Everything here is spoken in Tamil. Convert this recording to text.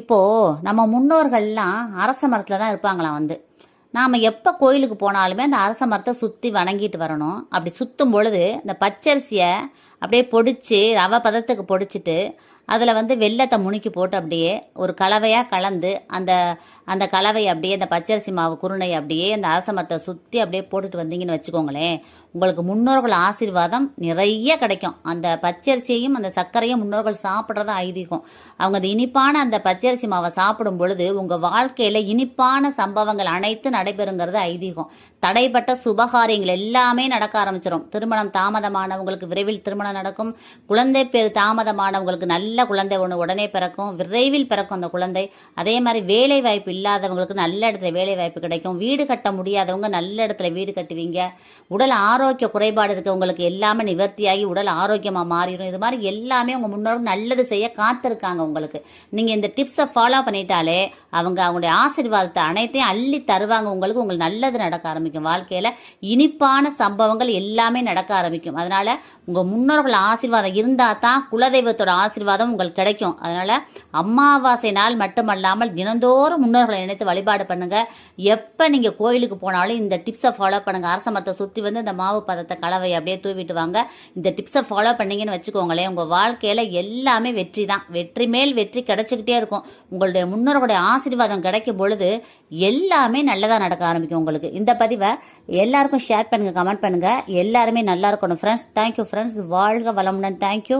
இப்போது நம்ம முன்னோர்கள்லாம் அரச மரத்தில் தான் இருப்பாங்களாம் வந்து. நாம் எப்போ கோயிலுக்கு போனாலுமே அந்த அரச மரத்தை சுற்றி வணங்கிட்டு வரணும். அப்படி சுற்றும் பொழுது இந்த பச்சரிசியை அப்படியே பொடிச்சு ரவை பதத்துக்கு பொடிச்சிட்டு அதில் வந்து வெள்ளத்தை முணுக்கி போட்டு அப்படியே ஒரு கலவையாக கலந்து அந்த அந்த கலவை அப்படியே அந்த பச்சரிசி மாவு குருணை அப்படியே அந்த அரசமரத்தை சுற்றி அப்படியே போட்டுட்டு வந்தீங்கன்னு வச்சுக்கோங்களேன் உங்களுக்கு முன்னோர்கள் ஆசீர்வாதம் நிறைய கிடைக்கும். அந்த பச்சரிசியையும் அந்த சர்க்கரையும் முன்னோர்கள் சாப்பிட்றத ஐதீகம். அவங்க அந்த இனிப்பான அந்த பச்சரிசி மாவை சாப்பிடும் பொழுது உங்கள் வாழ்க்கையில் இனிப்பான சம்பவங்கள் அனைத்து நடைபெறுங்கிறது ஐதீகம். தடைப்பட்ட சுபகாரியங்கள் எல்லாமே நடக்க ஆரம்பிச்சிடும் திருமணம் தாமதமானவங்களுக்கு விரைவில் திருமணம் நடக்கும். குழந்தை பேர் தாமதமானவங்களுக்கு நல்ல நல்ல குழந்தை ஒன்று உடனே பிறக்கும் விரைவில் பிறக்கும் அந்த குழந்தை. அதே மாதிரி வேலை வாய்ப்பு இல்லாதவங்களுக்கு நல்ல இடத்துல வேலை வாய்ப்பு கிடைக்கும். வீடு கட்ட முடியாதவங்க நல்ல இடத்துல வீடு கட்டுவீங்க. உடல் ஆரோக்கிய குறைபாடு இருக்கவங்களுக்கு எல்லாமே நிவர்த்தியாகி உடல் ஆரோக்கியமாக மாறிடும். இது மாதிரி எல்லாமே உங்கள் முன்னோர்கள் நல்லது செய்ய காத்திருக்காங்க உங்களுக்கு. நீங்கள் இந்த டிப்ஸை ஃபாலோ பண்ணிட்டாலே அவங்க அவங்களுடைய ஆசீர்வாதத்தை அனைத்தையும் அள்ளி தருவாங்க. உங்களுக்கு உங்களுக்கு நல்லது நடக்க ஆரம்பிக்கும். வாழ்க்கையில் இனிப்பான சம்பவங்கள் எல்லாமே நடக்க ஆரம்பிக்கும். அதனால உங்கள் முன்னோர்கள் ஆசீர்வாதம் இருந்தால் தான் குலதெய்வத்தோட ஆசீர்வாதம் உங்களுக்கு கிடைக்கும். அதனால அமாவாசை நாள் மட்டுமல்லாமல் தினந்தோறும் முன்னோர்களை நினைத்து வழிபாடு பண்ணுங்க. எப்போ நீங்கள் கோயிலுக்கு போனாலும் இந்த டிப்ஸை ஃபாலோ பண்ணுங்க. அரச மரத்தை சுற்றி வந்து இந்த மாவு பதத்தை கலவை அப்படியே தூவிட்டு வாங்க. இந்த டிப்ஸை ஃபாலோ பண்ணீங்கன்னு வச்சுக்கோங்களேன் உங்கள் வாழ்க்கையில் எல்லாமே வெற்றி தான். வெற்றி மேல் வெற்றி கிடைச்சிக்கிட்டே இருக்கும். உங்களுடைய முன்னோர்களுடைய ஆசீர்வாதம் கிடைக்கும் பொழுது எல்லாமே நல்லதாக நடக்க ஆரம்பிக்கும் உங்களுக்கு. இந்த பதிவை எல்லாருக்கும் ஷேர் பண்ணுங்க கமெண்ட் பண்ணுங்க. எல்லாருமே நல்லா இருக்கணும் ஃப்ரெண்ட்ஸ் தேங்க்யூ ஃப்ரெண்ட்ஸ் வாழ்க வளமுடன். தேங்க்யூ